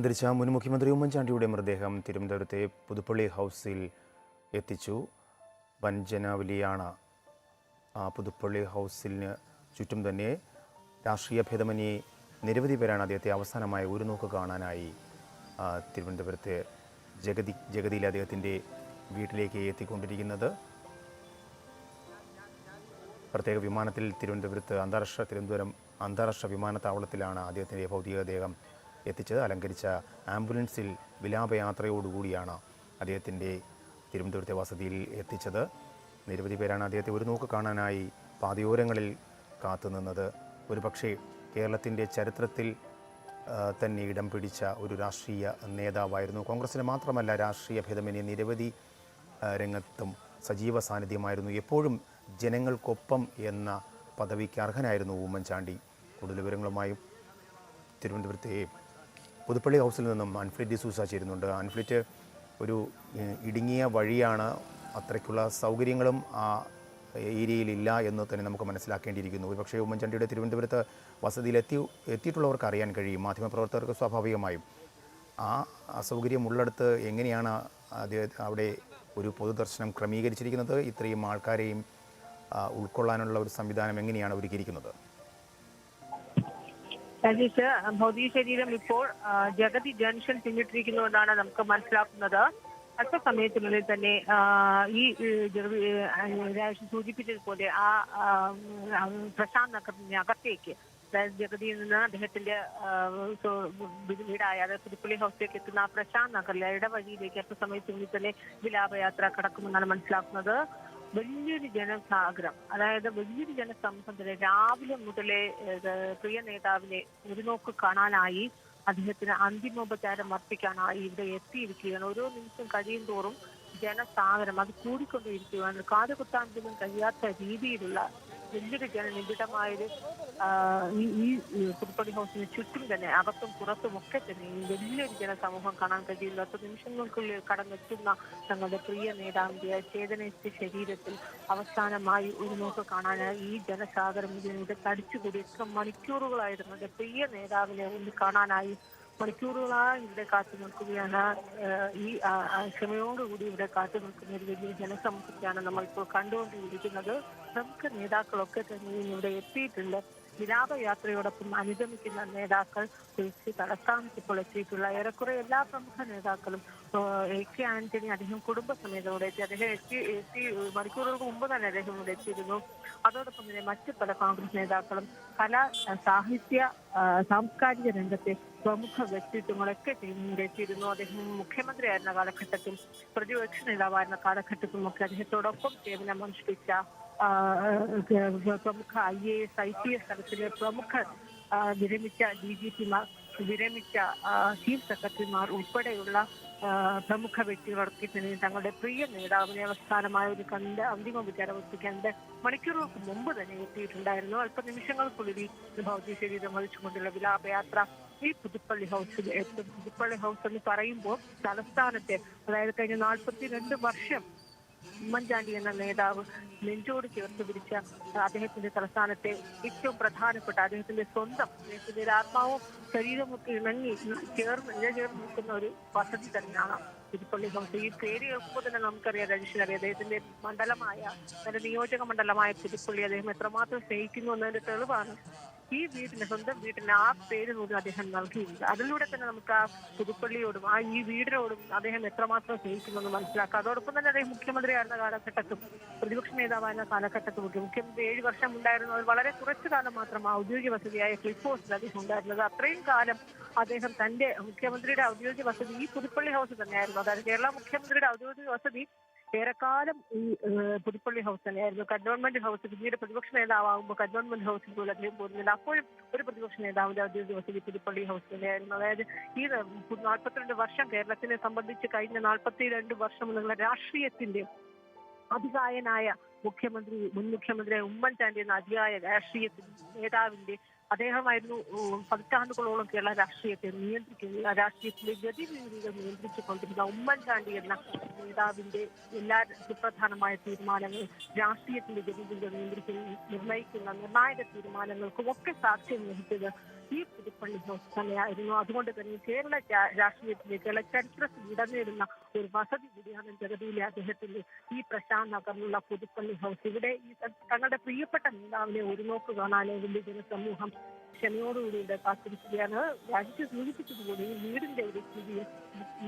അന്തരിച്ച മുൻ മുഖ്യമന്ത്രി ഉമ്മൻചാണ്ടിയുടെ മൃതദേഹം തിരുവനന്തപുരത്തെ പുതുപ്പള്ളി ഹൗസിൽ എത്തിച്ചു. വഞ്ചനാവലിയാണ് ആ പുതുപ്പള്ളി ഹൗസിന് ചുറ്റും തന്നെ രാഷ്ട്രീയ ഭേദമന്യേ നിരവധി പേരാണ് അദ്ദേഹത്തെ അവസാനമായി ഒരു നോക്ക് കാണാനായി തിരുവനന്തപുരത്ത് ജഗതി ജഗതിയിലെ അദ്ദേഹത്തിന്റെ വീട്ടിലേക്ക് എത്തിക്കൊണ്ടിരിക്കുന്നത്. പ്രത്യേക വിമാനത്തിൽ തിരുവനന്തപുരത്ത് അന്താരാഷ്ട്ര തിരുവനന്തപുരം അന്താരാഷ്ട്ര വിമാനത്താവളത്തിലാണ് അദ്ദേഹത്തിന്റെ ഭൗതികദേഹം എത്തിച്ചത്. അലങ്കരിച്ച ആംബുലൻസിൽ വിലാപയാത്രയോടുകൂടിയാണ് അദ്ദേഹത്തിന്റെ തിരുവനന്തപുരത്തെ വസതിയിൽ എത്തിച്ചത്. നിരവധി പേരാണ് അദ്ദേഹത്തെ ഒരു നോക്ക് കാണാനായി പാതയോരങ്ങളിൽ കാത്തുനിന്നത് ഒരുപക്ഷേ കേരളത്തിന്റെ ചരിത്രത്തിൽ തന്നെ ഇടം പിടിച്ച ഒരു രാഷ്ട്രീയ നേതാവായിരുന്നു. കോൺഗ്രസിന് മാത്രമല്ല രാഷ്ട്രീയ ഭേദമന്യേ നിരവധി രംഗത്തും സജീവ സാന്നിധ്യമായിരുന്നു. എപ്പോഴും ജനങ്ങൾക്കൊപ്പം എന്ന പദവിക്ക് അർഹനായിരുന്നു ഉമ്മൻചാണ്ടി. കൂടുതൽ വിവരങ്ങളുമായും തിരുവനന്തപുരത്തെ പുതുപ്പള്ളി ഹൗസിൽ നിന്നും അൻഫ്ലിറ്റ് ഡിസൂസ ചേരുന്നുണ്ട്. അൻഫ്ലിറ്റ് ഒരു ഇടുങ്ങിയ വഴിയാണ്. അത്രയ്ക്കുള്ള സൗകര്യങ്ങളും ആ ഏരിയയിലില്ല എന്ന് തന്നെ നമുക്ക് മനസ്സിലാക്കേണ്ടിയിരിക്കുന്നു. ഒരുപക്ഷേ ഉമ്മൻചാണ്ടിയുടെ തിരുവനന്തപുരത്ത് വസതിയിൽ എത്തി എത്തിയിട്ടുള്ളവർക്ക് അറിയാൻ കഴിയും. മാധ്യമപ്രവർത്തകർക്ക് സ്വാഭാവികമായും. ആ അസൗകര്യം ഉള്ളിടത്ത് എങ്ങനെയാണ് അദ്ദേഹം അവിടെ ഒരു പൊതുദർശനം ക്രമീകരിച്ചിരിക്കുന്നത്? ഇത്രയും ആൾക്കാരെയും ഉൾക്കൊള്ളാനുള്ള ഒരു സംവിധാനം എങ്ങനെയാണ് ഒരുക്കിയിരിക്കുന്നത്? രാജേഷ് ഭൗതിക ശരീരം ഇപ്പോൾ ജഗതി ജംഗ്ഷൻ പിന്നിട്ടിരിക്കുന്നതുകൊണ്ടാണ് നമുക്ക് മനസ്സിലാക്കുന്നത്. അല്പസമയത്തിനുള്ളിൽ തന്നെ ഈ സൂചിപ്പിച്ചതുപോലെ ആ പ്രശാന്ത് നഗറിന് അകത്തേക്ക് അതായത് ജഗതിയിൽ നിന്ന് അദ്ദേഹത്തിന്റെ വീടായ അതായത് പുതുപ്പള്ളി ഹൗസിലേക്ക് എത്തുന്ന ആ പ്രശാന്ത് നഗറിലെ ഇടവഴിയിലേക്ക് അല്പസമയത്തിനുള്ളിൽ തന്നെ വിലാപയാത്ര കടക്കുമെന്നാണ് മനസ്സിലാക്കുന്നത്. വലിയൊരു ജനസാഗരം അതായത് വലിയൊരു ജനസമൂഹം രാവിലെ മുതലേ പ്രിയ നേതാവിനെ ഒരു നോക്ക് കാണാനായി അദ്ദേഹത്തിന് അന്തിമോപചാരം അർപ്പിക്കാനായി ഇവിടെ എത്തിയിരിക്കുകയാണ്. ഓരോ നിമിഷം കഴിയും തോറും ജനസാഗരം അത് കൂടിക്കൊണ്ടിരിക്കുകയാണ് കാതുകുത്താൻ പോലും കഴിയാത്ത രീതിയിലുള്ള ജനനിബിഡമായൊരു നിബിഡമായൊരു ഈ പുതുപ്പള്ളി ഹൗസിന് ചുറ്റും തന്നെ അകത്തും പുറത്തും ഒക്കെ തന്നെ ഈ വലിയൊരു ജനസമൂഹം കാണാൻ കഴിയില്ല അത്ര നിമിഷങ്ങൾക്കുള്ളിൽ കടന്നെത്തുന്ന തങ്ങളുടെ പ്രിയ നേതാവിന്റെ ചേതനസ്ഥ ശരീരത്തിൽ അവസാനമായി ഒരു നോക്ക് കാണാനായി ഈ ജനസാഗരം ഇതിലൂടെ തടിച്ചുകൂടി എത്ര മണിക്കൂറുകളായിരുന്നു പ്രിയ നേതാവിനെ ഒന്ന് കാണാനായി. മണിക്കൂറുകളായി ഇവിടെ കാത്തു നിൽക്കുകയാണ്. ഈ ക്ഷമയോടുകൂടി ഇവിടെ കാത്തു നിൽക്കുന്ന ഒരു വലിയ ജനസമൂഹത്തെയാണ് നമ്മൾ ഇപ്പോൾ കണ്ടുകൊണ്ടിരിക്കുന്നത്. പ്രമുഖ നേതാക്കളൊക്കെ തന്നെ ഇവിടെ എത്തിയിട്ടുണ്ട്. വിലാപയാത്രയോടൊപ്പം അനുഗമിക്കുന്ന നേതാക്കൾ തിരിച്ച് തലസ്ഥാനത്ത് ഇപ്പോൾ എത്തിയിട്ടുള്ള ഏറെക്കുറെ എല്ലാ പ്രമുഖ നേതാക്കളും എ കെ ആന്റണി അദ്ദേഹം കുടുംബസമേതം ഇവിടെ എത്തി അദ്ദേഹം എത്തി എത്തി മണിക്കൂറുകൾക്ക് മുമ്പ് തന്നെ അദ്ദേഹം ഇവിടെ എത്തിയിരുന്നു. അതോടൊപ്പം തന്നെ മറ്റു പല കോൺഗ്രസ് നേതാക്കളും കലാ സാഹിത്യ സാംസ്കാരിക രംഗത്തെ പ്രമുഖ വ്യക്തിത്വങ്ങളൊക്കെ എത്തിയിരുന്നു. അദ്ദേഹം മുഖ്യമന്ത്രിയായിരുന്ന കാലഘട്ടത്തിൽ പ്രതിപക്ഷ നേതാവായിരുന്ന കാലഘട്ടത്തിലും ഒക്കെ അദ്ദേഹത്തോടൊപ്പം സേവനം അനുഷ്ഠിച്ച പ്രമുഖ I A S I P S തലത്തിലെ പ്രമുഖ വിരമിച്ച ഡി ജി പിമാർ വിരമിച്ച ചീഫ് സെക്രട്ടറിമാർ ഉൾപ്പെടെയുള്ള പ്രമുഖ വ്യക്തികളൊക്കെ തന്നെ തങ്ങളുടെ പ്രിയ നേതാവിനെ അവസാനമായ ഒരു കണ്ട് അന്തിമ വിചാരം എത്തിക്കാണ്ട് മണിക്കൂറുകൾക്ക് മുമ്പ് തന്നെ എത്തിയിട്ടുണ്ടായിരുന്നു. അല്പനിമിഷങ്ങൾക്കുള്ളിൽ ഭൗതിക ശരീരം വഹിച്ചുകൊണ്ടുള്ള വിലാപയാത്ര ഈ പുതുപ്പള്ളി ഹൗസിൽ എത്തും. പുതുപ്പള്ളി ഹൗസ് എന്ന് പറയുമ്പോൾ തലസ്ഥാനത്തെ അതായത് കഴിഞ്ഞ നാൽപ്പത്തിരണ്ട് വർഷം ഉമ്മൻചാണ്ടി എന്ന നേതാവ് നെഞ്ചോട് ചേർത്ത് പിടിച്ച അദ്ദേഹത്തിന്റെ തലസ്ഥാനത്തെ ഏറ്റവും പ്രധാനപ്പെട്ട അദ്ദേഹത്തിന്റെ സ്വന്തം അദ്ദേഹത്തിന്റെ ആത്മാവും ശരീരമൊക്കെ ഇണങ്ങി ചേർന്ന് ഇഴ ചേർന്ന് നിൽക്കുന്ന ഒരു പദ്ധതി തന്നെയാണ് തിരുപ്പള്ളി ഹൗസ്. ഈ പേര് കേൾക്കുമ്പോൾ തന്നെ നമുക്കറിയാം രജിഷൻ അറിയാം. അദ്ദേഹത്തിന്റെ മണ്ഡലമായ തന്റെ നിയോജക മണ്ഡലമായ തിരുപ്പള്ളി അദ്ദേഹം എത്രമാത്രം സ്നേഹിക്കുന്നു എന്നതിന്റെ തെളിവാണ്. ഈ വീടിന് സ്വന്തം വീടിന് ആ പേര് പോലും അദ്ദേഹം നൽകിയില്ല. അതിലൂടെ തന്നെ നമുക്ക് ആ പുതുപ്പള്ളിയോടും ആ ഈ വീടിനോടും അദ്ദേഹം എത്രമാത്രം സ്നേഹിക്കുന്നു മനസ്സിലാക്കാം. അതോടൊപ്പം തന്നെ അദ്ദേഹം മുഖ്യമന്ത്രിയായിരുന്ന കാലഘട്ടത്തും പ്രതിപക്ഷ നേതാവായിരുന്ന കാലഘട്ടത്തും ഒക്കെ മുഖ്യമന്ത്രി ഏഴ് വർഷം ഉണ്ടായിരുന്നു വളരെ കുറച്ചു കാലം മാത്രം ആ ഔദ്യോഗിക വസതിയായ ക്ലിഫ് ഹൗസിൽ അദ്ദേഹം ഉണ്ടായിരുന്നത്. അത്രയും കാലം അദ്ദേഹം തന്റെ മുഖ്യമന്ത്രിയുടെ ഔദ്യോഗിക വസതി ഈ പുതുപ്പള്ളി ഹൗസ് തന്നെയായിരുന്നു. അതായത് കേരള മുഖ്യമന്ത്രിയുടെ ഔദ്യോഗിക വസതി ഏറെക്കാലം ഈ പുതുപ്പള്ളി ഹൗസ് തന്നെയായിരുന്നു. കന്റോൺമെന്റ് ഹൗസ് പിന്നീട് പ്രതിപക്ഷ നേതാവാകുമ്പോൾ കന്റോൺമെന്റ് ഹൗസിൽ പോലും അദ്ദേഹം പോകുന്നില്ല അപ്പോഴും ഒരു പ്രതിപക്ഷ നേതാവിന്റെ ഔദ്യോഗിക ഈ പുതുപ്പള്ളി ഹൗസ് തന്നെയായിരുന്നു. അതായത് ഈ നാൽപ്പത്തിരണ്ട് വർഷം കേരളത്തിനെ സംബന്ധിച്ച് കഴിഞ്ഞ നാൽപ്പത്തി രണ്ട് വർഷം എന്നുള്ള രാഷ്ട്രീയത്തിന്റെ അതികായനായ മുഖ്യമന്ത്രി മുൻ മുഖ്യമന്ത്രി ഉമ്മൻചാണ്ടി എന്ന അതിയായ രാഷ്ട്രീയ നേതാവിന്റെ അദ്ദേഹമായിരുന്നു പതിറ്റാണ്ടുകളോളം കേരള രാഷ്ട്രീയത്തെ നിയന്ത്രിക്കുന്ന രാഷ്ട്രീയത്തിലെ ഗതിവിധികൾ നിയന്ത്രിച്ചുകൊണ്ടിരുന്ന ഉമ്മൻചാണ്ടി എന്ന നേതാവിന്റെ എല്ലാ സുപ്രധാനമായ തീരുമാനങ്ങൾ രാഷ്ട്രീയത്തിന്റെ ഗതിവിധികൾ നിയന്ത്രിക്കുന്ന നിർണയിക്കുന്ന നിർണായക തീരുമാനങ്ങൾക്കും ഒക്കെ സാക്ഷ്യം വഹിച്ചത് ഈ പുതുപ്പള്ളി ഹൗസ് തന്നെയായിരുന്നു. അതുകൊണ്ട് തന്നെ കേരള രാഷ്ട്രീയത്തിലെ കേരള ചരിത്രത്തിൽ ഇടം നേടുന്ന ഒരു വസതി കൂടിയാണ് ജഗതിയിലെ അദ്ദേഹത്തിന്റെ ഈ പ്രശാന്ത് നഗറിലുള്ള പുതുപ്പള്ളി ഹൗസ് ഇവിടെ ഈ തങ്ങളുടെ പ്രിയപ്പെട്ട നേതാവിനെ ഒരു നോക്ക് കാണാനോ വലിയ ജനസമൂഹം ക്ഷമയോടുകൂടി ഇവിടെ കാത്തിരിക്കുകയാണ്. രാജ്യത്തെ സൂചിപ്പിച്ചതുപോലെ ഈ വീടിന്റെ ഒരു സ്ഥിതിയും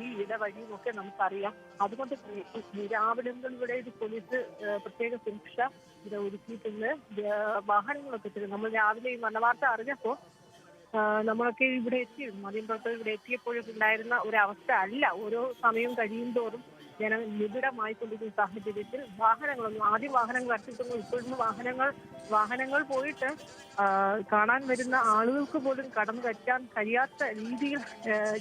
ഈ ഇടവഴിയും ഒക്കെ നമുക്കറിയാം. അതുകൊണ്ട് തന്നെ ഈ രാവിലെ മുതൽ ഇവിടെ ഒരു പോലീസ് പ്രത്യേക സുരക്ഷ ഇവിടെ ഒരുക്കിയിട്ടുണ്ട്. വാഹനങ്ങളൊക്കെ നമ്മൾ രാവിലെ ഈ മരണവാർത്ത അറിഞ്ഞപ്പോ നമ്മളൊക്കെ ഇവിടെ എത്തിയിരുന്നു മാധ്യമപ്രവർത്തകർ ഇവിടെ എത്തിയപ്പോഴും ഉണ്ടായിരുന്ന ഒരു അവസ്ഥ അല്ല. ഓരോ സമയം കഴിയും തോറും ജനം നിബിഡമായിക്കൊണ്ടിരിക്കുന്ന സാഹചര്യത്തിൽ വാഹനങ്ങളൊന്നും ആദ്യം വാഹനങ്ങൾ അടച്ചിട്ടൊന്നും ഇപ്പോഴും വാഹനങ്ങൾ വാഹനങ്ങൾ പോയിട്ട് കാണാൻ വരുന്ന ആളുകൾക്ക് പോലും കടന്നു കറ്റാൻ കഴിയാത്ത രീതിയിൽ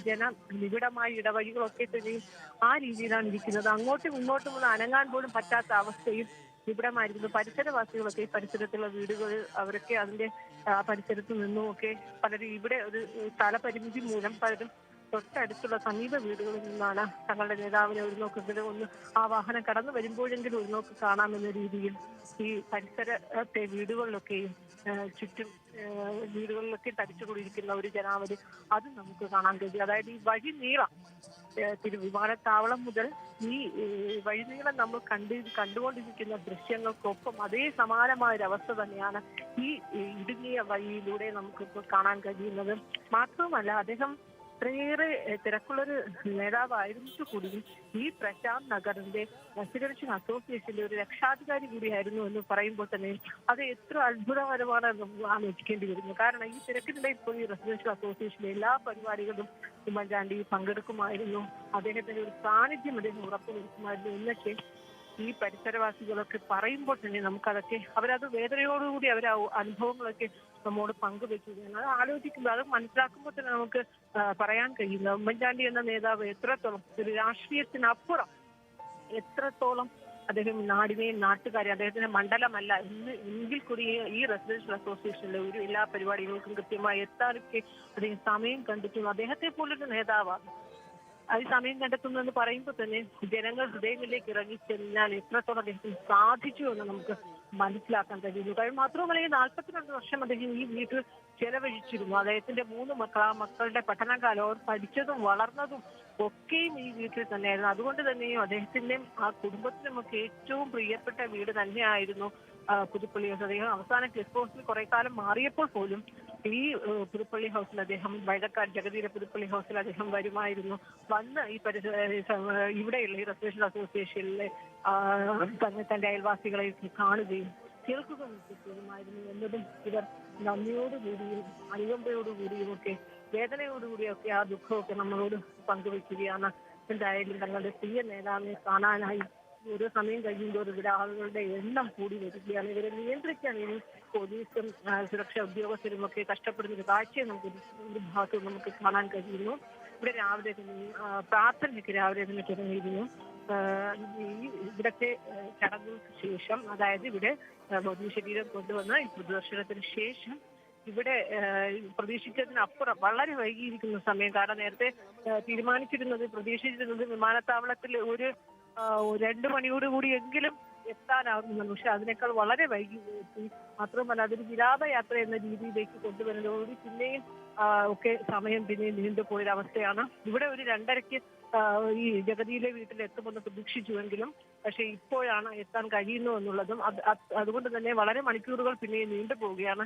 ജന നിബിഡമായ ഇടവഴികളൊക്കെ തന്നെയും ആ രീതിയിലാണ് ഇരിക്കുന്നത്. അങ്ങോട്ടും ഇങ്ങോട്ടും ഒന്ന് അനങ്ങാൻ പോലും പറ്റാത്ത അവസ്ഥയും നിബിഡമായിരിക്കുന്നു പരിസരവാസികളൊക്കെ ഈ പരിസരത്തുള്ള വീടുകൾ അവരൊക്കെ അതിന്റെ പരിസരത്ത് നിന്നും ഒക്കെ പലരും ഇവിടെ ഒരു സ്ഥലപരിമിതി മൂലം പലരും തൊട്ടടുത്തുള്ള സമീപ വീടുകളിൽ നിന്നാണ് തങ്ങളുടെ നേതാവിനെ ഒരു നോക്ക് ഒന്ന് ആ വാഹനം കടന്നു വരുമ്പോഴെങ്കിലും ഒരു നോക്ക് കാണാമെന്ന രീതിയിൽ ഈ പരിസരത്തെ വീടുകളിലൊക്കെയും ചുറ്റും വീടുകളിലൊക്കെ തടിച്ചുകൂടിയിരിക്കുന്ന ഒരു ജനാവലി അത് നമുക്ക് കാണാൻ കഴിയും. അതായത് ഈ വഴി നീളം തിരു വിമാനത്താവളം മുതൽ ഈ വഴി വഴിനീളം നമ്മൾ കണ്ടി കണ്ടുകൊണ്ടിരിക്കുന്ന ദൃശ്യങ്ങൾക്കൊപ്പം അതേ സമാനമായ ഒരു അവസ്ഥ തന്നെയാണ് ഈ ഇടുങ്ങിയ വഴിയിലൂടെ നമുക്കിപ്പോൾ കാണാൻ കഴിയുന്നത്. മാത്രവുമല്ല അദ്ദേഹം ഇത്രയേറെ ഏഹ് തിരക്കുള്ളൊരു നേതാവായിരുന്നിട്ട് കൂടിയും ഈ പ്രശാന്ത് നഗറിന്റെ റെസിഡൻഷ്യൽ അസോസിയേഷന്റെ ഒരു രക്ഷാധികാരി കൂടിയായിരുന്നു എന്ന് പറയുമ്പോൾ തന്നെ അത് എത്ര അത്ഭുതകരമാണ് ആലോചിക്കേണ്ടി വരുന്നു. കാരണം ഈ തിരക്കിനിടെ ഇപ്പോൾ ഈ റെസിഡൻഷ്യൽ അസോസിയേഷന്റെ എല്ലാ പരിപാടികളും ഉമ്മൻചാണ്ടി പങ്കെടുക്കുമായിരുന്നു. അദ്ദേഹത്തിന്റെ ഒരു സാന്നിധ്യം അദ്ദേഹം ഉറപ്പുവരുത്തുമായിരുന്നു എന്നൊക്കെ ഈ പരിസരവാസികളൊക്കെ പറയുമ്പോൾ തന്നെ നമുക്കതൊക്കെ അവരത് വേദനയോടുകൂടി അവർ അനുഭവങ്ങളൊക്കെ നമ്മോട് പങ്കുവെക്കുകയാണ് അത് ആലോചിക്കുമ്പോൾ അത് മനസ്സിലാക്കുമ്പോൾ തന്നെ നമുക്ക് പറയാൻ കഴിയുന്നത് ഉമ്മൻചാണ്ടി എന്ന നേതാവ് എത്രത്തോളം ഒരു രാഷ്ട്രീയത്തിനപ്പുറം എത്രത്തോളം അദ്ദേഹം നാടിനെയും നാട്ടുകാരെ അദ്ദേഹത്തിന്റെ മണ്ഡലമല്ല ഇന്ന് എങ്കിൽ കൂടി ഈ- റെസിഡൻഷ്യൽ അസോസിയേഷനിലെ ഒരു എല്ലാ പരിപാടികൾക്കും കൃത്യമായി എത്താനൊക്കെ അദ്ദേഹം സമയം കണ്ടെത്തുന്നു. അദ്ദേഹത്തെ പോലൊരു നേതാവാണ്. അത് സമയം കണ്ടെത്തുന്നു എന്ന് പറയുമ്പോൾ തന്നെ ജനങ്ങൾ ഹൃദയങ്ങളിലേക്ക് ഇറങ്ങി ചെന്നാൽ എത്രത്തോളം അദ്ദേഹത്തിന് സാധിച്ചു എന്ന് നമുക്ക് മനസ്സിലാക്കാൻ കഴിയുന്നു. കാര്യം മാത്രമല്ല ഈ നാൽപ്പത്തിരണ്ട് വർഷം അദ്ദേഹം ഈ വീട്ടിൽ ചെലവഴിച്ചിരുന്നു. അദ്ദേഹത്തിന്റെ മൂന്ന് മക്കൾ ആ മക്കളുടെ പഠനകാലം അവർ പഠിച്ചതും വളർന്നതും ഒക്കെയും ഈ വീട്ടിൽ തന്നെയായിരുന്നു. അതുകൊണ്ട് തന്നെയും അദ്ദേഹത്തിന്റെയും ആ കുടുംബത്തിനും ഒക്കെ ഏറ്റവും പ്രിയപ്പെട്ട വീട് തന്നെയായിരുന്നു പുതുപ്പള്ളി ഹൗസ്. അദ്ദേഹം അവസാന ക്ലിഫ് ഹൗസിൽ കുറെ കാലം മാറിയപ്പോൾ പോലും ഈ പുതുപ്പള്ളി ഹൗസിൽ അദ്ദേഹം വഴക്കാട് ജഗതിയിലെ പുതുപ്പള്ളി ഹൗസിൽ അദ്ദേഹം വരുമായിരുന്നു. വന്ന് ഈ പരിസര ഏഹ്, സ- ഇവിടെയുള്ള ഈ റെസിഡൻഷ്യൽ അസോസിയേഷനിലെ തന്നെ തന്റെ അയൽവാസികളെ കാണുകയും കേൾക്കുകയും ഒക്കെ ചെയ്യുമായിരുന്നു എന്നതും ഇവർ നന്ദിയോടുകൂടിയും അനുകമ്പയോടുകൂടിയും ഒക്കെ വേദനയോടുകൂടിയും ഒക്കെ ആ ദുഃഖമൊക്കെ നമ്മളോട് പങ്കുവെക്കുകയാണ്. എന്തായാലും തങ്ങളുടെ പ്രിയ നേതാവിനെ കാണാനായി ഓരോ സമയം കഴിയുമ്പോൾ ഇവിടെ ആളുകളുടെ എണ്ണം കൂടി വരികയാണ്. ഇവരെ നിയന്ത്രിക്കാൻ ഇനി പോലീസും സുരക്ഷാ ഉദ്യോഗസ്ഥരും ഒക്കെ കഷ്ടപ്പെടുന്ന ഒരു കാഴ്ചയെ നമുക്ക് ഒരു- ഭാഗത്ത് നമുക്ക് കാണാൻ കഴിയുന്നു. ഇവിടെ രാവിലെ തന്നെ പ്രാർത്ഥനയ്ക്ക് രാവിലെ തന്നെ തുടങ്ങിയിരുന്നു. ഇവിടത്തെ ചടങ്ങുകൾക്ക് ശേഷം അതായത് ഇവിടെ കൊണ്ടുവന്ന ഈ പൊതുദർശനത്തിന് ശേഷം ഇവിടെ പ്രതീക്ഷിച്ചതിനപ്പുറം വളരെ വൈകിയിരിക്കുന്ന സമയം കാരണം നേരത്തെ തീരുമാനിച്ചിരുന്നത് പ്രതീക്ഷിച്ചിരുന്നത് വിമാനത്താവളത്തിൽ ഒരു രണ്ടു രണ്ട് മണിയോടുകൂടി എങ്കിലും എത്താനാകുന്നുണ്ട് പക്ഷെ അതിനേക്കാൾ വളരെ വൈകി എത്തി. മാത്രമല്ല അതൊരു വിലാപയാത്ര എന്ന രീതിയിലേക്ക് കൊണ്ടുവരുന്നതോടുകൂടി പിന്നെയും ഒക്കെ സമയം പിന്നെയും നീണ്ടുപോയൊരവസ്ഥയാണ്. ഇവിടെ ഒരു രണ്ടരയ്ക്ക് ഈ ജഗതിയിലെ വീട്ടിൽ എത്തുമെന്ന് പ്രതീക്ഷിച്ചുവെങ്കിലും പക്ഷെ ഇപ്പോഴാണ് എത്താൻ കഴിയുന്നു എന്നുള്ളതും അത് അത് അതുകൊണ്ട് തന്നെ വളരെ മണിക്കൂറുകൾ പിന്നെയും നീണ്ടുപോവുകയാണ്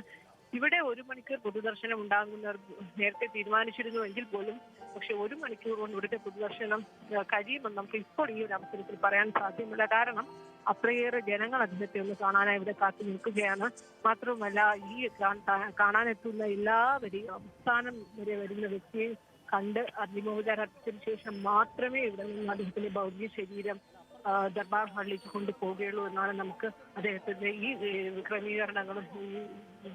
ഇവിടെ ഒരു മണിക്കൂർ പൊതുദർശനം ഉണ്ടാകുന്നവർ നേരത്തെ തീരുമാനിച്ചിരുന്നു എങ്കിൽ പോലും പക്ഷെ ഒരു മണിക്കൂർ കൊണ്ട് ഇവിടുത്തെ പൊതുദർശനം കഴിയുമെന്ന് നമുക്ക് ഇപ്പോൾ ഈ ഒരു അവസരത്തിൽ പറയാൻ സാധ്യമല്ല. കാരണം അത്രയേറെ ജനങ്ങൾ അദ്ദേഹത്തെ ഒന്ന് കാണാനായി ഇവിടെ കാത്തു നിൽക്കുകയാണ്. മാത്രവുമല്ല ഈ കാണാനെത്തുന്ന എല്ലാവരെയും അവസാനം വരെ വരുന്ന വ്യക്തിയെ കണ്ട് അർപ്പിച്ചതിന് ശേഷം മാത്രമേ ഇവിടെ നിന്ന് അദ്ദേഹത്തിന്റെ ഭൗതിക ശരീരം ദർബാർ ഹാളിലേക്ക് കൊണ്ടുപോവുകയുള്ളൂ എന്നാണ് നമുക്ക് അദ്ദേഹത്തിന്റെ ഈ ക്രമീകരണങ്ങളും ഈ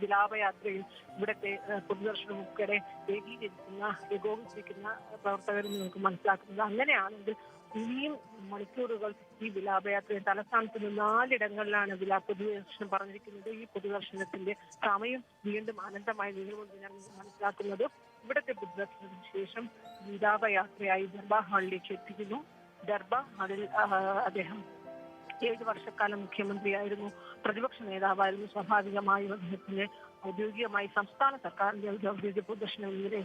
വിലാപയാത്രയും ഇവിടത്തെ പൊതുദർശനവും പൊതുദർശനം ഉൾപ്പെടെ ഏകീകരിക്കുന്ന ഏകോപിപ്പിക്കുന്ന പ്രവർത്തകരിൽ നമുക്ക് മനസ്സിലാക്കുന്നത്. അങ്ങനെയാണെങ്കിൽ ഇനിയും മണിക്കൂറുകൾ ഈ വിലാപയാത്ര തലസ്ഥാനത്ത് നിന്ന് നാലിടങ്ങളിലാണ് വിലാ പൊതുദർശനം പറഞ്ഞിരിക്കുന്നത്. ഈ പൊതുദർശനത്തിന്റെ സമയം വീണ്ടും അനന്തമായി ഞാൻ മനസ്സിലാക്കുന്നത്. ഇവിടുത്തെ ബുദ്ധത്തിനു ശേഷം വിലാപയാത്രയായി ദർബാർ ഹാളിലേക്ക് എത്തിക്കുന്നു ദർബാർ ഹാളിൽ അദ്ദേഹം ഏഴ് വർഷക്കാലം മുഖ്യമന്ത്രിയായിരുന്നു പ്രതിപക്ഷ നേതാവായിരുന്നു സ്വാഭാവികമായും അദ്ദേഹത്തിന് ഔദ്യോഗികമായി സംസ്ഥാന സർക്കാരിന്റെ ഒരു ഔദ്യോഗിക പൊതുദർശനം ഇവരെ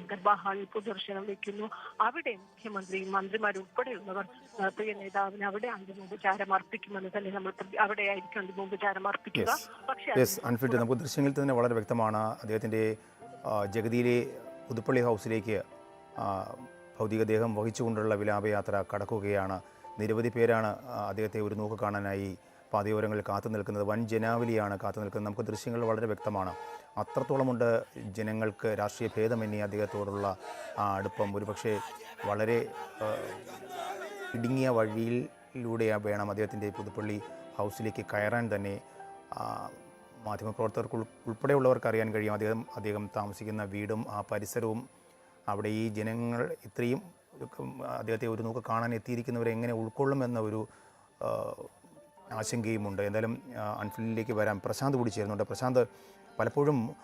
ഹാളിൽ പൊതുദർശനം വയ്ക്കുന്നു അവിടെ മുഖ്യമന്ത്രി മന്ത്രിമാരുൾപ്പെടെയുള്ളവർ പ്രിയ നേതാവിന് അവിടെ അന്തിമോപചാരം അർപ്പിക്കുമെന്ന് തന്നെ നമ്മൾ അവിടെ അവിടെയായിരിക്കും അന്തിമോപചാരം അർപ്പിക്കുക. പക്ഷേ നമുക്ക് ദൃശ്യങ്ങളിൽ തന്നെ വളരെ വ്യക്തമാണ് അദ്ദേഹത്തിന്റെ ജഗതിയിലെ പുതുപ്പള്ളി ഹൗസിലേക്ക് ഭൗതികദേഹം വഹിച്ചുകൊണ്ടുള്ള വിലാപയാത്ര കടക്കുകയാണ്. നിരവധി പേരാണ് അദ്ദേഹത്തെ ഒരു നോക്ക് കാണാനായി പാതയോരങ്ങളിൽ കാത്തു നിൽക്കുന്നത്. വൻ ജനാവലിയാണ് കാത്തു നിൽക്കുന്നത്. നമുക്ക് ദൃശ്യങ്ങൾ വളരെ വ്യക്തമാണ്. അത്രത്തോളമുണ്ട് ജനങ്ങൾക്ക് രാഷ്ട്രീയ ഭേദമന്യേ അദ്ദേഹത്തോടുള്ള ആ അടുപ്പം. ഒരുപക്ഷെ വളരെ ഇടുങ്ങിയ വഴിയിലൂടെ വേണം അദ്ദേഹത്തിന്റെ പുതുപ്പള്ളി ഹൗസിലേക്ക് കയറാൻ തന്നെ മാധ്യമപ്രവർത്തകർക്ക് ഉൾ- ഉൾപ്പെടെയുള്ളവർക്ക് അറിയാൻ കഴിയും. അദ്ദേഹം അദ്ദേഹം താമസിക്കുന്ന വീടും ആ പരിസരവും അവിടെ ഈ ജനങ്ങൾ ഇത്രയും അദ്ദേഹത്തെ ഒരു നോക്ക് കാണാൻ എത്തിയിരിക്കുന്നവരെ എങ്ങനെ ഉൾക്കൊള്ളുമെന്ന ഒരു ആശങ്കയുമുണ്ട്. എന്തായാലും ആ, അൺഫിലിലേക്ക് വരാൻ പ്രശാന്ത് കൂടി ചേരുന്നുണ്ട്. പ്രശാന്ത് പലപ്പോഴും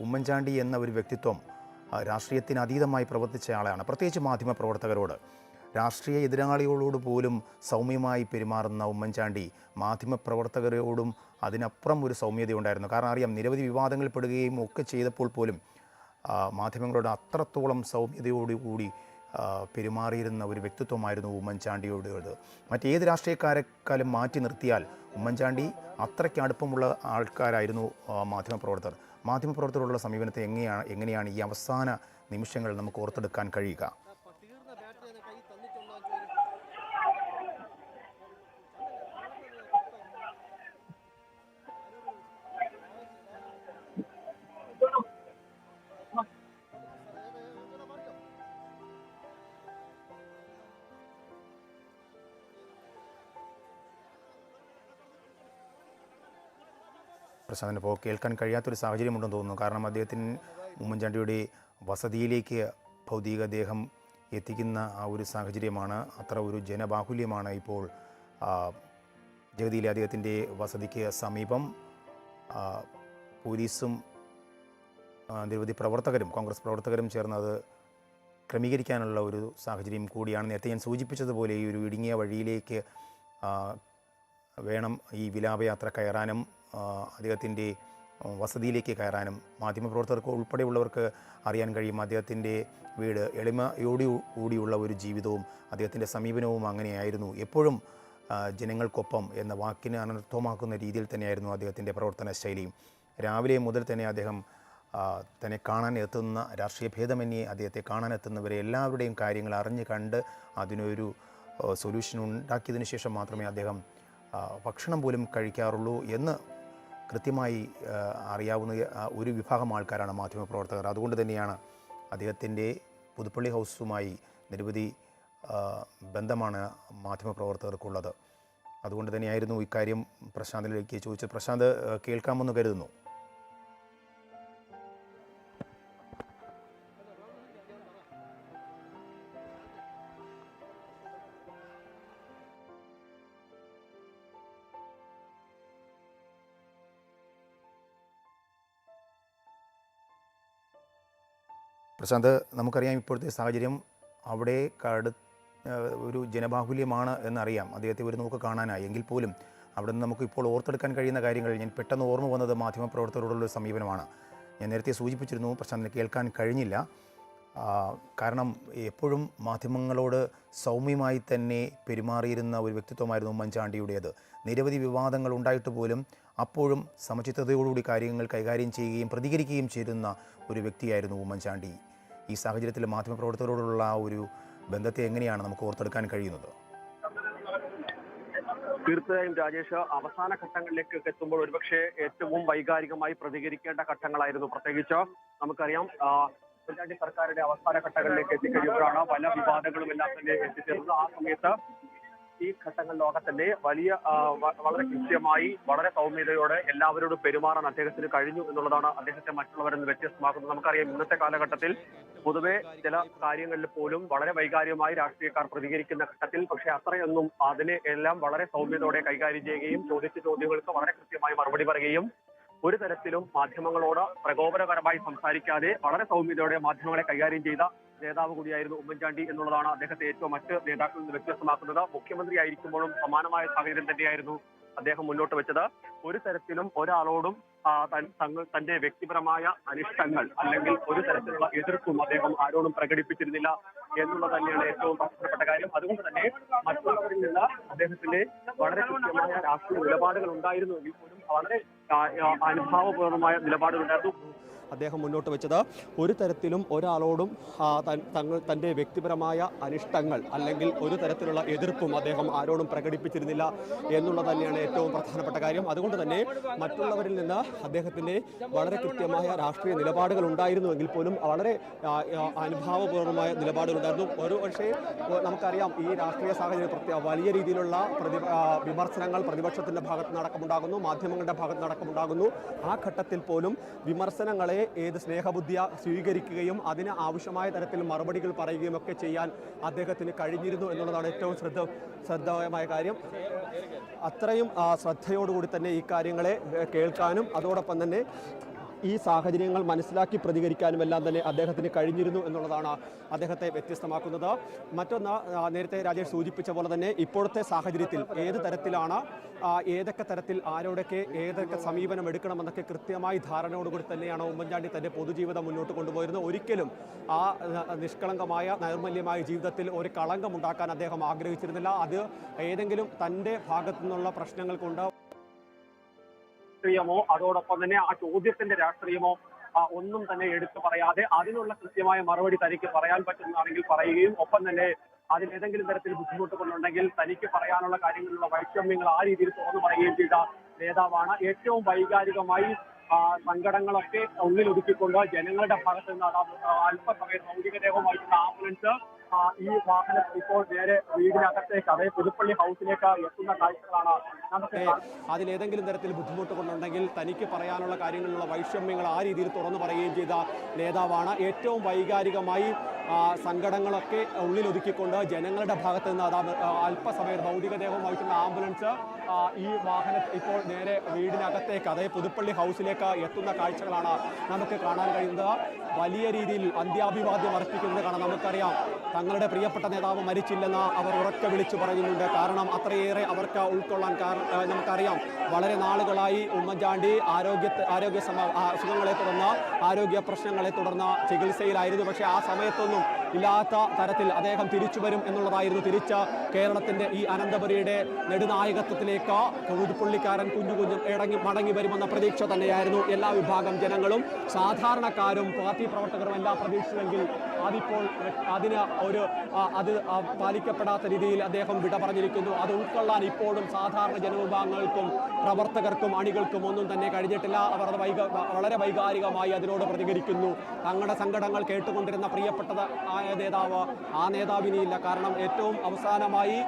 ഉമ്മൻചാണ്ടി എന്ന ഒരു വ്യക്തിത്വം രാഷ്ട്രീയത്തിന് അതീതമായി പ്രവർത്തിച്ച ആളാണ്. പ്രത്യേകിച്ച് മാധ്യമപ്രവർത്തകരോട്. രാഷ്ട്രീയ എതിരാളികളോട് പോലും സൗമ്യമായി പെരുമാറുന്ന ഉമ്മൻചാണ്ടി മാധ്യമപ്രവർത്തകരോടും അതിനപ്പുറം ഒരു സൗമ്യതയുണ്ടായിരുന്നു. കാരണം അറിയാം നിരവധി വിവാദങ്ങൾ പെടുകയും ഒക്കെ ചെയ്തപ്പോൾ പോലും മാധ്യമങ്ങളോട് അത്രത്തോളം സൗമ്യതയോടുകൂടി പെരുമാറിയിരുന്ന ഒരു വ്യക്തിത്വമായിരുന്നു ഉമ്മൻചാണ്ടിയോടുള്ളത്. മറ്റേത് രാഷ്ട്രീയക്കാരെക്കാളും മാറ്റി നിർത്തിയാൽ ഉമ്മൻചാണ്ടി അത്രയ്ക്ക് അടുപ്പമുള്ള ആൾക്കാരായിരുന്നു മാധ്യമപ്രവർത്തകർ. മാധ്യമപ്രവർത്തകരോടുള്ള സമീപനത്തെ എങ്ങനെയാണ് എങ്ങനെയാണ് ഈ അവസാന നിമിഷങ്ങൾ നമുക്ക് ഓർത്തെടുക്കാൻ കഴിയുക? പ്രശാന്തിന് ഇപ്പോൾ കേൾക്കാൻ കഴിയാത്തൊരു സാഹചര്യമുണ്ടെന്ന് തോന്നുന്നു. കാരണം അദ്ദേഹത്തിന് ഉമ്മൻചാണ്ടിയുടെ വസതിയിലേക്ക് ഭൗതിക ദേഹം എത്തിക്കുന്ന ആ ഒരു സാഹചര്യമാണ്. അത്ര ഒരു ജനബാഹുല്യമാണ് ഇപ്പോൾ ജഗതിയിലെ അദ്ദേഹത്തിന്റെ വസതിക്ക് സമീപം. പോലീസും നിരവധി പ്രവർത്തകരും കോൺഗ്രസ് പ്രവർത്തകരും ചേർന്ന് അത് ക്രമീകരിക്കാനുള്ള ഒരു സാഹചര്യം കൂടിയാണ്. നേരത്തെ ഞാൻ സൂചിപ്പിച്ചതുപോലെ ഈ ഒരു ഇടുങ്ങിയ വഴിയിലേക്ക് വേണം ഈ വിലാപയാത്ര കയറാനും അദ്ദേഹത്തിന്റെ വസതിയിലേക്ക് കയറാനും. മാധ്യമപ്രവർത്തകർക്ക് ഉൾപ്പെടെയുള്ളവർക്ക് അറിയാൻ കഴിയും അദ്ദേഹത്തിന്റെ വീട്. എളിമയോടി കൂടിയുള്ള ഒരു ജീവിതവും അദ്ദേഹത്തിന്റെ സമീപനവും അങ്ങനെയായിരുന്നു. എപ്പോഴും ജനങ്ങൾക്കൊപ്പം എന്ന വാക്കിന് അനർത്ഥമാക്കുന്ന രീതിയിൽ തന്നെയായിരുന്നു അദ്ദേഹത്തിന്റെ പ്രവർത്തന ശൈലിയും രാവിലെ മുതൽ തന്നെ അദ്ദേഹം തന്നെ കാണാൻ എത്തുന്ന രാഷ്ട്രീയ ഭേദമന്യേ അദ്ദേഹത്തെ കാണാൻ എത്തുന്നവരെ എല്ലാവരുടെയും കാര്യങ്ങൾ അറിഞ്ഞ് കണ്ട് അതിനൊരു സൊല്യൂഷൻ ഉണ്ടാക്കിയതിന് ശേഷം മാത്രമേ അദ്ദേഹം ഭക്ഷണം പോലും കഴിക്കാറുള്ളൂ എന്ന് കൃത്യമായി അറിയാവുന്ന ഒരു വിഭാഗം ആൾക്കാരാണ് മാധ്യമപ്രവർത്തകർ അതുകൊണ്ട് തന്നെയാണ് അദ്ദേഹത്തിന്റെ പുതുപ്പള്ളി ഹൗസുമായി നിരവധി ബന്ധമാണ് മാധ്യമപ്രവർത്തകർക്കുള്ളത് അതുകൊണ്ട് തന്നെയായിരുന്നു ഇക്കാര്യം പ്രശാന്തിലേക്ക് ചോദിച്ചത്. പ്രശാന്ത് കേൾക്കാമെന്ന് കരുതുന്നു. പ്രശാന്ത് നമുക്കറിയാം ഇപ്പോഴത്തെ സാഹചര്യം അവിടെ കടു ഒരു ജനബാഹുല്യമാണ് എന്നറിയാം. അദ്ദേഹത്തെ ഒരു നോക്ക് കാണാനായി. എങ്കിൽ പോലും അവിടെ നിന്ന് നമുക്ക് ഇപ്പോൾ ഓർത്തെടുക്കാൻ കഴിയുന്ന കാര്യങ്ങൾ ഞാൻ പെട്ടെന്ന് ഓർമ്മ വന്നത് മാധ്യമപ്രവർത്തകരോടുള്ള സമീപനമാണ്. ഞാൻ നേരത്തെ സൂചിപ്പിച്ചിരുന്നു പ്രശാന്തിന് കേൾക്കാൻ കഴിഞ്ഞില്ല. കാരണം എപ്പോഴും മാധ്യമങ്ങളോട് സൗമ്യമായി തന്നെ പെരുമാറിയിരുന്ന ഒരു വ്യക്തിത്വമായിരുന്നു ഉമ്മൻചാണ്ടിയുടേത് നിരവധി വിവാദങ്ങൾ ഉണ്ടായിട്ട് പോലും അപ്പോഴും സമചിത്തതയോടുകൂടി കാര്യങ്ങൾ കൈകാര്യം ചെയ്യുകയും പ്രതികരിക്കുകയും ചെയ്തിരുന്ന ഒരു വ്യക്തിയായിരുന്നു ഉമ്മൻചാണ്ടി ഈ സാഹചര്യത്തിൽ മാധ്യമപ്രവർത്തകരോടുള്ള ആ ഒരു ബന്ധത്തെ എങ്ങനെയാണ് നമുക്ക് ഓർത്തെടുക്കാൻ കഴിയുന്നത്? തീർച്ചയായും രാജേഷ് അവസാന ഘട്ടങ്ങളിലേക്ക് എത്തുമ്പോൾ ഒരുപക്ഷെ ഏറ്റവും വൈകാരികമായി പ്രതികരിക്കേണ്ട ഘട്ടങ്ങളായിരുന്നു. പ്രത്യേകിച്ച് നമുക്കറിയാം ഉമ്മൻചാണ്ടി സർക്കാരിന്റെ അവസാന ഘട്ടങ്ങളിലേക്ക് എത്തിക്കഴിയുമ്പോഴാണ് പല വിവാദങ്ങളും എല്ലാം തന്നെ എത്തിച്ചേർന്നത്. ആ സമയത്ത് ഈ ഘട്ടങ്ങൾ ലോകത്തിന്റെ വലിയ വളരെ കൃത്യമായി വളരെ സൗമ്യതയോടെ എല്ലാവരോടും പെരുമാറാൻ അദ്ദേഹത്തിന് കഴിഞ്ഞു എന്നുള്ളതാണ് അദ്ദേഹത്തെ മറ്റുള്ളവരിൽ നിന്ന് വ്യത്യസ്തമാക്കുന്നത്. നമുക്കറിയാം ഇന്നത്തെ കാലഘട്ടത്തിൽ പൊതുവെ ചില കാര്യങ്ങളിൽ പോലും വളരെ വൈകാരികമായി രാഷ്ട്രീയക്കാർ പ്രതികരിക്കുന്ന ഘട്ടത്തിൽ പക്ഷെ അത്രയൊന്നും അതിനെ എല്ലാം വളരെ സൗമ്യതയോടെ കൈകാര്യം ചെയ്യുകയും ചോദിച്ച ചോദ്യങ്ങൾക്ക് വളരെ കൃത്യമായി മറുപടി പറയുകയും ഒരു തരത്തിലും മാധ്യമങ്ങളോട് പ്രകോപനപരമായി സംസാരിക്കാതെ വളരെ സൗമ്യതയോടെ മാധ്യമങ്ങളെ കൈകാര്യം ചെയ്ത നേതാവ് കൂടിയായിരുന്നു ഉമ്മൻചാണ്ടി എന്നുള്ളതാണ് അദ്ദേഹത്തെ ഏറ്റവും മറ്റ് നേതാക്കളിൽ നിന്ന് വ്യത്യസ്തമാക്കുന്നത്. മുഖ്യമന്ത്രി ആയിരിക്കുമ്പോഴും സമാനമായ സാഹചര്യം തന്നെയായിരുന്നു അദ്ദേഹം മുന്നോട്ട് വെച്ചത്. ഒരു തരത്തിലും ഒരാളോടും തങ്ങൾ തന്റെ വ്യക്തിപരമായ അനിഷ്ടങ്ങൾ അല്ലെങ്കിൽ ഒരു തരത്തിലുള്ള എതിർപ്പും അദ്ദേഹം ആരോടും പ്രകടിപ്പിച്ചിരുന്നില്ല എന്നുള്ളത് തന്നെയാണ് ഏറ്റവും പ്രധാനപ്പെട്ട കാര്യം. അതുകൊണ്ട് തന്നെ മറ്റുള്ളവരിൽ നിന്ന് അദ്ദേഹത്തിന്റെ വളരെ കൃത്യമായ രാഷ്ട്രീയ നിലപാടുകൾ ഉണ്ടായിരുന്നു എങ്കിൽ പോലും വളരെ അനുഭാവപൂർവമായ നിലപാടുകൾ ഉണ്ടായിരുന്നു അദ്ദേഹം മുന്നോട്ട് വെച്ചത് ഒരു തരത്തിലും ഒരാളോടും തങ്ങൾ തന്റെ വ്യക്തിപരമായ അനിഷ്ടങ്ങൾ അല്ലെങ്കിൽ ഒരു തരത്തിലുള്ള എതിർപ്പും അദ്ദേഹം ആരോടും പ്രകടിപ്പിച്ചിരുന്നില്ല എന്നുള്ളത് തന്നെയാണ് ഏറ്റവും പ്രധാനപ്പെട്ട കാര്യം. അതുകൊണ്ട് തന്നെ മറ്റുള്ളവരിൽ നിന്ന് അദ്ദേഹത്തിന്റെ വളരെ കൃത്യമായ രാഷ്ട്രീയ നിലപാടുകൾ ഉണ്ടായിരുന്നുവെങ്കിൽ പോലും വളരെ അനുഭാവപൂർണമായ നിലപാടുകൾ ഉണ്ടായിരുന്നു ഒരു പക്ഷേ നമുക്കറിയാം ഈ രാഷ്ട്രീയ സാഹചര്യം പ്രത്യേക വലിയ രീതിയിലുള്ള പ്രതി വിമർശനങ്ങൾ പ്രതിപക്ഷത്തിന്റെ ഭാഗത്ത് നടക്കമുണ്ടാകുന്നു മാധ്യമങ്ങളുടെ ഭാഗത്ത് നടക്കമുണ്ടാകുന്നു. ആ ഘട്ടത്തിൽ പോലും വിമർശനങ്ങളെ ഏത് സ്നേഹബുദ്ധിയ സ്വീകരിക്കുകയും അതിന് ആവശ്യമായ തരത്തിൽ മറുപടികൾ പറയുകയും ഒക്കെ ചെയ്യാൻ അദ്ദേഹത്തിന് കഴിഞ്ഞിരുന്നു എന്നുള്ളതാണ് ഏറ്റവും ശ്രദ്ധ ശ്രദ്ധേയമായ കാര്യം. അത്രയും ശ്രദ്ധയോടുകൂടി തന്നെ ഈ കാര്യങ്ങളെ കേൾക്കാനും അതോടൊപ്പം തന്നെ ഈ സാഹചര്യങ്ങൾ മനസ്സിലാക്കി പ്രതികരിക്കാനും എല്ലാം തന്നെ അദ്ദേഹത്തിന് കഴിഞ്ഞിരുന്നു എന്നുള്ളതാണ് അദ്ദേഹത്തെ വ്യത്യസ്തമാക്കുന്നത്. മറ്റൊന്ന് നേരത്തെ രാജേഷ് സൂചിപ്പിച്ച പോലെ തന്നെ ഇപ്പോഴത്തെ സാഹചര്യത്തിൽ ഏത് തരത്തിലാണ് ഏതൊക്കെ തരത്തിൽ ആരോടൊക്കെ ഏതൊക്കെ സമീപനം എടുക്കണമെന്നൊക്കെ കൃത്യമായി ധാരണയോടുകൂടി തന്നെയാണ് ഉമ്മൻചാണ്ടി തന്റെ പൊതുജീവിതം മുന്നോട്ട് കൊണ്ടുപോയിരുന്നത്. ഒരിക്കലും ആ നിഷ്കളങ്കമായ നൈർമല്യമായ ജീവിതത്തിൽ ഒരു കളങ്കം ഉണ്ടാക്കാൻ അദ്ദേഹം ആഗ്രഹിച്ചിരുന്നില്ല. അത് ഏതെങ്കിലും തന്റെ ഭാഗത്തു നിന്നുള്ള പ്രശ്നങ്ങൾ കൊണ്ട് രാഷ്ട്രീയമോ അതോടൊപ്പം തന്നെ ആ ചോദ്യത്തിന്റെ രാഷ്ട്രീയമോ ഒന്നും തന്നെ എടുത്തു പറയാതെ അതിനുള്ള കൃത്യമായ മറുപടി തനിക്ക് പറയാൻ പറ്റുന്നതാണെങ്കിൽ പറയുകയും ഒപ്പം തന്നെ അതിൽ ഏതെങ്കിലും തരത്തിൽ ബുദ്ധിമുട്ട് കൊണ്ടുണ്ടെങ്കിൽ തനിക്ക് പറയാനുള്ള കാര്യങ്ങളിലുള്ള വൈഷമ്യങ്ങൾ ആ രീതിയിൽ തുറന്നു പറയുകയും ചെയ്ത നേതാവാണ്. ഏറ്റവും വൈകാരികമായി സങ്കടങ്ങളൊക്കെ ഉള്ളിൽ ഒതുക്കിക്കൊണ്ട് ജനങ്ങളുടെ ഭാഗത്ത് നിന്ന് അല്പസമയം ഭൗതികദേഹമായിട്ടുള്ള ആംബുലൻസ് ഈ വാഹനം ഇപ്പോൾ നേരെ വീടിനകത്തേക്ക് അതായത് പുതുപ്പള്ളി ഹൗസിലേക്ക് എത്തുന്ന കാഴ്ചകളാണ് അതിലേതെങ്കിലും തരത്തിൽ ബുദ്ധിമുട്ട് കൊണ്ടുണ്ടെങ്കിൽ തനിക്ക് പറയാനുള്ള കാര്യങ്ങളിലുള്ള വൈഷമ്യങ്ങൾ ആ രീതിയിൽ തുറന്നു പറയുകയും ചെയ്ത നേതാവാണ്. ഏറ്റവും വൈകാരികമായി സങ്കടങ്ങളൊക്കെ ഉള്ളിലൊതുക്കിക്കൊണ്ട് ജനങ്ങളുടെ ഭാഗത്ത് നിന്ന് അതാ അല്പസമയം ഭൗതികദേഹവുമായിട്ടുള്ള ആംബുലൻസ് ഈ വാഹനം ഇപ്പോൾ നേരെ വീടിനകത്തേക്ക് അതായത് പുതുപ്പള്ളി ഹൗസിലേക്ക് എത്തുന്ന കാഴ്ചകളാണ് നമുക്ക് കാണാൻ കഴിയുന്നത്. വലിയ രീതിയിൽ അന്ത്യാഭിവാദ്യം അർപ്പിക്കുന്നത് കാണാം. നമുക്കറിയാം തങ്ങളുടെ പ്രിയപ്പെട്ട നേതാവ് മരിച്ചില്ലെന്ന് അവർ ഉറക്കെ വിളിച്ചു പറയുന്നുണ്ട്. കാരണം അത്രയേറെ അവർക്ക് ഉൾക്കൊള്ളാൻ നമുക്കറിയാം. വളരെ നാളുകളായി ഉമ്മൻചാണ്ടി ആരോഗ്യ ആരോഗ്യ അസുഖങ്ങളെ തുടർന്ന് ആരോഗ്യ പ്രശ്നങ്ങളെ തുടർന്ന് ചികിത്സയിലായിരുന്നു. പക്ഷേ ആ സമയത്തൊന്നും ഇല്ലാത്ത തരത്തിൽ അദ്ദേഹം തിരിച്ചു വരും എന്നുള്ളതായിരുന്നു തിരിച്ച് കേരളത്തിന്റെ ഈ അനന്തപുരിയുടെ നെടുനായകത്വത്തിലേക്ക് പുള്ളിക്കാരൻ കുഞ്ഞു കുഞ്ഞും ഇടങ്ങി മടങ്ങി വരുമെന്ന പ്രതീക്ഷ തന്നെയായിരുന്നു. എല്ലാ വിഭാഗം ജനങ്ങളും സാധാരണക്കാരും പാർട്ടി പ്രവർത്തകരും എല്ലാം പ്രതീക്ഷിച്ചെങ്കിൽ അതിപ്പോൾ അതിന് ഒരു അത് പാലിക്കപ്പെടാത്ത രീതിയിൽ അദ്ദേഹം വിട പറഞ്ഞിരിക്കുന്നു. അത് ഉൾക്കൊള്ളാൻ ഇപ്പോഴും സാധാരണ ജനവിഭാഗങ്ങൾക്കും പ്രവർത്തകർക്കും അണികൾക്കും ഒന്നും തന്നെ കഴിഞ്ഞിട്ടില്ല. അവർ അത് വൈക വളരെ വൈകാരികമായി അതിനോട് പ്രതികരിക്കുന്നു. തങ്ങളുടെ സങ്കടങ്ങൾ കേട്ടുകൊണ്ടിരുന്ന പ്രിയപ്പെട്ട ആയ നേതാവ് ആ നേതാവിനിയില്ല. കാരണം ഏറ്റവും അവസാനമായി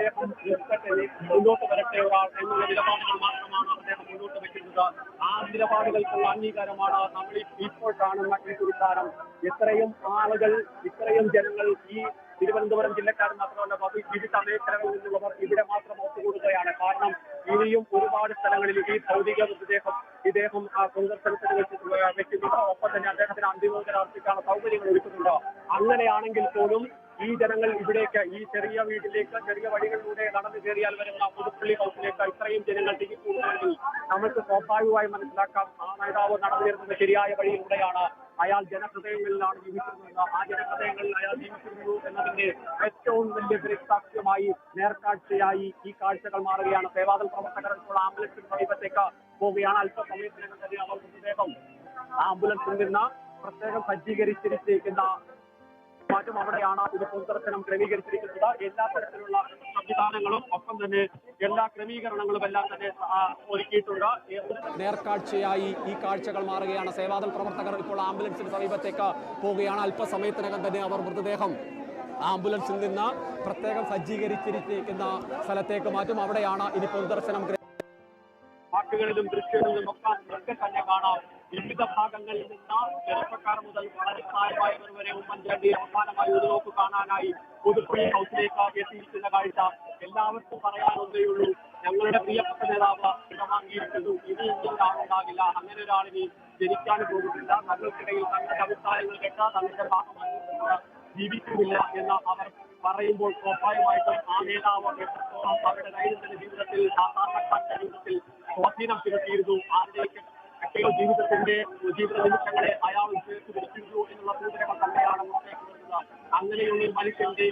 അദ്ദേഹം നിൽക്കട്ടെ, മുന്നോട്ട് വരട്ടെ ഒരാൾ എന്നുള്ള നിലപാടുകൾ മാത്രമാണ് അദ്ദേഹം മുന്നോട്ട് വെച്ചിരുന്നത് ആ നിലപാടുകൾക്കുള്ള അംഗീകാരമാണ് നമ്മൾ ഇപ്പോൾ കാണുന്ന ഈ പുരസ്കാരം ഇത്രയും ആളുകൾ ഇത്രയും ജനങ്ങൾ ഈ തിരുവനന്തപുരം ജില്ലക്കാർ മാത്രമല്ല വിവിധ മേഖലകളിൽ നിന്നുള്ളവർ ഇവിടെ മാത്രം ഒത്തുകൂടുകയാണ്. കാരണം ഇനിയും ഒരുപാട് സ്ഥലങ്ങളിൽ ഈ ഭൗതിക മൃതദേഹം ഇദ്ദേഹം സന്ദർശനത്തിന് വെച്ച് വെക്കുന്നുണ്ട് ഒപ്പം തന്നെ അദ്ദേഹത്തിന് അന്തിമോദരം അർപ്പിക്കാനുള്ള സൗകര്യങ്ങൾ ഒരുക്കുന്നുണ്ട്. അങ്ങനെയാണെങ്കിൽ പോലും ഈ ജനങ്ങൾ ഇവിടേക്ക് ഈ ചെറിയ വീട്ടിലേക്ക് ചെറിയ വഴികളിലൂടെ നടന്നു കയറിയാൽ വരുന്ന പുതുപ്പള്ളി ഹൗസിലേക്ക് ഇത്രയും ജനങ്ങൾ തിരിച്ചുകൂടുമെങ്കിൽ നമുക്ക് സ്വാഭാവികമായി മനസ്സിലാക്കാം. ആ നേതാവ് നടന്നു വരുന്നത് ശരിയായ വഴിയിലൂടെയാണ്. അയാൾ ജനഹൃദയങ്ങളിലാണ് ജീവിച്ചിരുന്നത്. ആ ജനഹൃദയങ്ങളിൽ അയാൾ ജീവിച്ചിരുന്നു എന്നതിന്റെ ഏറ്റവും വലിയ ദൃക്സാക്ഷ്യമായി നേർക്കാഴ്ചയായി ഈ കാഴ്ചകൾ മാറുകയാണ്. സേവാദൾ പ്രവർത്തകർ ഇപ്പോൾ ആംബുലൻസിന് സമീപത്തേക്ക് പോവുകയാണ്. അല്പസമയത്തിനകം തന്നെ അവർ മൃതദേഹം ആംബുലൻസിൽ നിന്ന് പ്രത്യേകം സജ്ജീകരിച്ചിരിക്കുന്ന മാറ്റം അവിടെയാണ് ഇത് പൊതുദർശനം ക്രമീകരിച്ചിരിക്കുന്നത്. എല്ലാ തരത്തിലുള്ള സംവിധാനങ്ങളും ഒപ്പം തന്നെ എല്ലാ ക്രമീകരണങ്ങളും എല്ലാം തന്നെ ഒരുക്കിയിട്ടുണ്ട്. നേർക്കാഴ്ചയായി ഈ കാഴ്ചകൾ മാറുകയാണ്. സേവാദൾ പ്രവർത്തകർ ഇപ്പോൾ ആംബുലൻസിന് സമീപത്തേക്ക് പോവുകയാണ്. അല്പസമയത്തിനകം തന്നെ അവർ മൃതദേഹം ആംബുലൻസിൽ നിന്ന് പ്രത്യേകം സജ്ജീകരിച്ചിരിക്കുന്ന സ്ഥലത്തേക്ക് മാറ്റും. അവിടെയാണ് ഇനി പൊതുദർശനം. വാക്കുകളിലും ദൃശ്യങ്ങളിലും ഒക്കെ തന്നെ കാണാം. വിവിധ ഭാഗങ്ങളിൽ നിന്ന് ചെറുപ്പക്കാർ മുതൽ വളരെ പ്രായമായവർ വരെ ഉമ്മൻചാണ്ടി അവസാനമായി ഒരു നോക്ക് കാണാനായി പുതുപ്പള്ളി ഹൗസിലേക്ക് എത്തിയിരിക്കുന്ന കാഴ്ച എല്ലാവർക്കും പറയാനൊന്നേ ഉള്ളൂ. ഞങ്ങളുടെ പ്രിയപ്പെട്ട നേതാവ് ഇടവാങ്ങിയിരിക്കുന്നു ഇനി ഉണ്ടാകില്ല അങ്ങനെ ഒരാളിനി ജനിക്കാൻ പോകുന്നില്ല തങ്ങൾക്കിടയിൽ തങ്ങളുടെ അഭിപ്രായങ്ങൾ കേട്ട തങ്ങളുടെ ഭാഗമായി ജീവിക്കുന്നില്ല എന്ന് അവർ പറയുമ്പോൾ സ്വാഭാവികമായിട്ടും ആ നേതാവ് അവരുടെ ദൈനംദിന ജീവിതത്തിൽ സാധാരണക്കാരുടെ ജീവിതത്തിൽ സ്വാധീനം ചെലുത്തിയിരുന്നു. ആരുടെയൊക്കെ ഒക്കെയോ ജീവിതത്തിന്റെ ജീവിത നിമിഷങ്ങളെ അയാൾ ചേർത്ത് എന്നുള്ള സൂചനകൾ തന്നെയാണ് അങ്ങനെയുള്ള ഒരു മനുഷ്യന്റെ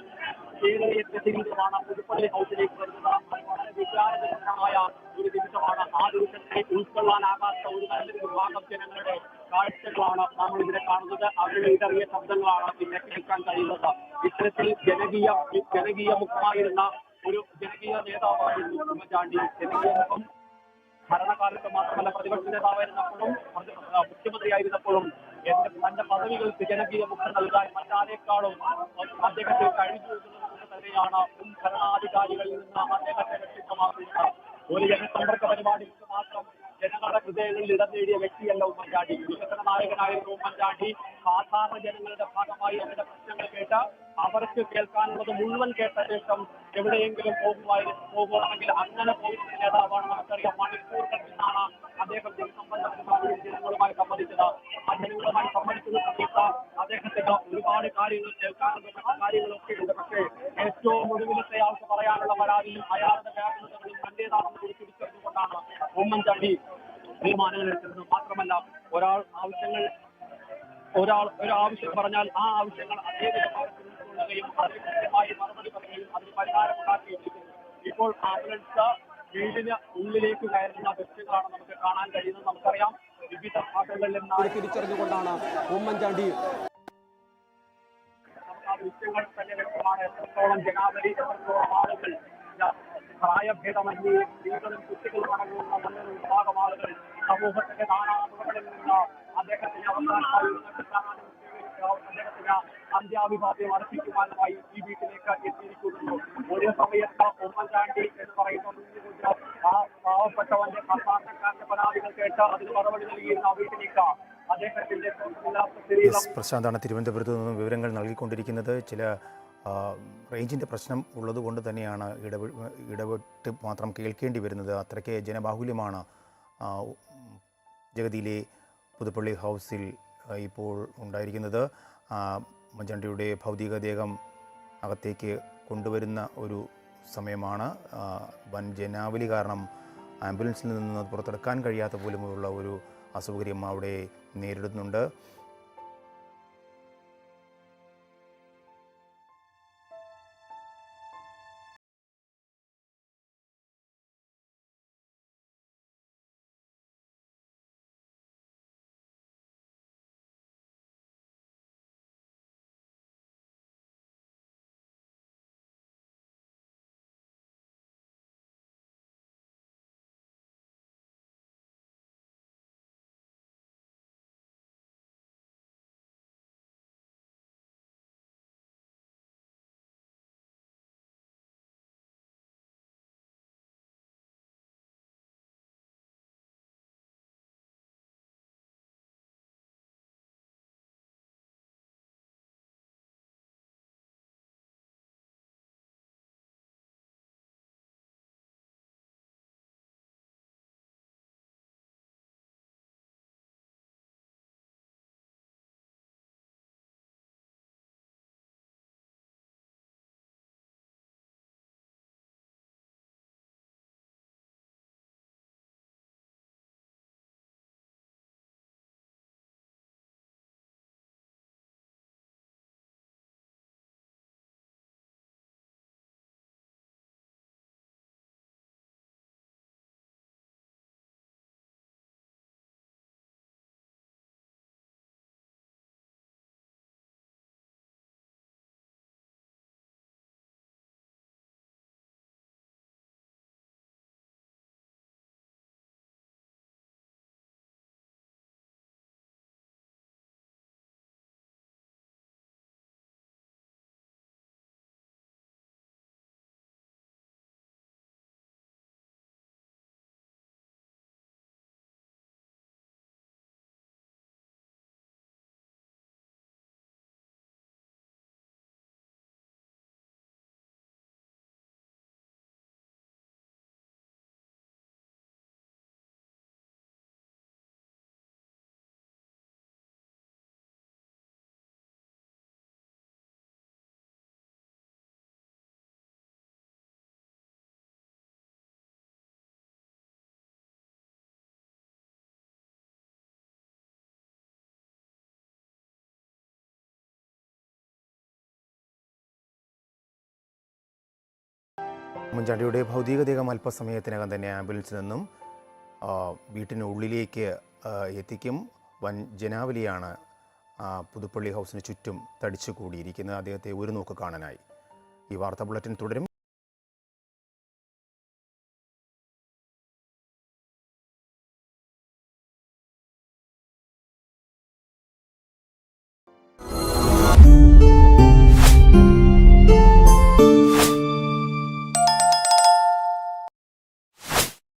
കേരളീയത്തെ ശരീരമാണ് പുതുപ്പള്ളി ഹൗസിലേക്ക് വരുന്നത്. വളരെ വിചാരജനകമായ ഒരു നിമിഷമാണ്. ആ നിമിഷത്തെ ഉൾക്കൊള്ളാനാകാത്ത ഒരു നല്ലൊരു വിഭാഗം ജനങ്ങളുടെ കാഴ്ചകളാണ് നമ്മൾ ഇവിടെ കാണുന്നത്. അവരുടെ ഇടറിയ ശബ്ദങ്ങളാണ് പിന്നെ കേൾക്കാൻ കഴിയുന്നത്. ഇത്തരത്തിൽ ജനകീയ ജനകീയ മുഖമായിരുന്ന ഒരു ജനകീയ നേതാവായിരുന്നു ഉമ്മൻചാണ്ടി. ജനകീയ മുഖം ഭരണകാലത്ത് മാത്രമല്ല പ്രതിപക്ഷ നേതാവായിരുന്നപ്പോഴും മുഖ്യമന്ത്രിയായിരുന്നപ്പോഴും എന്റെ തന്റെ പദവികൾക്ക് ജനകീയ മുഖം നൽകാൻ മറ്റാരേക്കാളും അദ്ദേഹത്തെ കഴിഞ്ഞു തന്നെയാണ്. മുൻ ഭരണാധികാരികളിൽ നിന്ന് അദ്ദേഹത്തെ വ്യക്തിത്വമാക്കുന്നത് ഒരു ജനസമ്പർക്ക പരിപാടിക്ക് മാത്രം ജനങ്ങളുടെ ഹൃദയങ്ങളിൽ ഇടം നേടിയ വ്യക്തിയല്ല ഉമ്മൻചാണ്ടി. വികസന നായകനായിരുന്നു ഉമ്മൻചാണ്ടി. സാധാരണ ജനങ്ങളുടെ ഭാഗമായി അവരുടെ പ്രശ്നങ്ങൾ കേട്ട് അവർക്ക് കേൾക്കാനുള്ളത് മുഴുവൻ കേട്ട ശേഷം എവിടെയെങ്കിലും പോകുമായിരുന്നു പോകുകയാണെങ്കിൽ അങ്ങനെ പോകുന്ന നേതാവാണ് നമുക്കറിയാം. മണിക്കൂറുകൾ നിന്നാണ് അദ്ദേഹം പരിപാടിയിൽ ജനങ്ങളുമായി സംബന്ധിച്ചത് ആ ജനങ്ങളുമായി സംബന്ധിച്ചത് സമയത്ത് അദ്ദേഹത്തിന് ഒരുപാട് കാര്യങ്ങൾ കേൾക്കാനുള്ള കാര്യങ്ങളൊക്കെ ഉണ്ട്. പക്ഷേ ഏറ്റവും ഒടുവിലത്തെ ആൾക്ക് പറയാനുള്ള പരാതിയും അയാളുടെ വ്യാകുലതകളും തന്റേതാണെന്ന് കൂടി തിരിച്ചറിഞ്ഞുകൊണ്ടാണ് ഉമ്മൻചാണ്ടി തീരുമാനങ്ങൾ എടുക്കുന്നത് മാത്രമല്ല ഒരാൾ ആവശ്യങ്ങൾ ഒരാൾ ഒരു ആവശ്യം പറഞ്ഞാൽ ആ ആവശ്യങ്ങൾ അതേ നിലവാരത്തിൽ ഉൾക്കൊള്ളുകയും അതിന് കൃത്യമായി മറുപടി പറയുകയും അതിന് പരിഹാരമുണ്ടാക്കുകയും ചെയ്യുന്നു ഇപ്പോൾ ആംബുലൻസ് വീടിന് ഉള്ളിലേക്ക് കയറുന്ന ദൃശ്യങ്ങളാണ് നമുക്ക് കാണാൻ കഴിയുന്നത്. നമുക്കറിയാം വിവിധ ഭാഗങ്ങളിൽ നാളെ തിരിച്ചറിഞ്ഞുകൊണ്ടാണ് ഉമ്മൻചാണ്ടി ദൃശ്യങ്ങൾ തന്നെ വ്യക്തമാണ്. എത്രത്തോളം ജനാവലി എത്രത്തോളം ആളുകൾ പ്രായഭേദമന്യേ സ്ത്രീകളും കുട്ടികളും അടങ്ങുന്ന നല്ലൊരു വിഭാഗം ആളുകൾ സമൂഹത്തിന്റെ നാനാതുറകളിൽ നിന്ന് അദ്ദേഹത്തിന് അവസാനമായി ഒരു അദ്ദേഹത്തിന് അന്ത്യാഭിവാദ്യം അർപ്പിക്കുവാനുമായി ഈ വീട്ടിലേക്ക് എത്തിയിരിക്കുന്നു. ഒരു സമയത്ത് ഉമ്മൻചാണ്ടി എന്ന് പറയുന്ന ആ പാവപ്പെട്ടവന്റെ സാധാരണക്കാരന്റെ പരാതികൾ കേട്ട് അതിന് മറുപടി നൽകിയിരുന്ന വീട്ടിലേക്ക് എസ് പ്രശാന്താണ് തിരുവനന്തപുരത്ത് നിന്നും വിവരങ്ങൾ നൽകിക്കൊണ്ടിരിക്കുന്നത്. ചില റേഞ്ചിന്റെ പ്രശ്നം ഉള്ളതുകൊണ്ട് തന്നെയാണ് ഇടപെ ഇടപെട്ട് മാത്രം കേൾക്കേണ്ടി വരുന്നത്. അത്രയ്ക്ക് ജനബാഹുല്യമാണ് ജഗതിയിലെ പുതുപ്പള്ളി ഹൗസിൽ ഇപ്പോൾ ഉണ്ടായിരിക്കുന്നത്. ഉമ്മൻചാണ്ടിയുടെ ഭൗതികദേഹം അകത്തേക്ക് കൊണ്ടുവരുന്ന ഒരു സമയമാണ്. വൻ ജനാവലി കാരണം ആംബുലൻസിൽ നിന്ന് പുറത്തെടുക്കാൻ കഴിയാത്ത പോലുമുള്ള ഒരു അസൗകര്യം അവിടെ നേരിടുന്നുണ്ട്. ഉമ്മൻചാണ്ടിയുടെ ഭൗതികദേഹം അല്പസമയത്തിനകം തന്നെ ആംബുലൻസിൽ നിന്നും വീട്ടിനുള്ളിലേക്ക് എത്തിക്കും. വൻ ജനാവലിയാണ് പുതുപ്പള്ളി ഹൗസിന് ചുറ്റും തടിച്ചു കൂടിയിരിക്കുന്നത് അദ്ദേഹത്തെ ഒരു നോക്ക് കാണാനായി. ഈ വാർത്താ ബുള്ളറ്റിൻ തുടരും.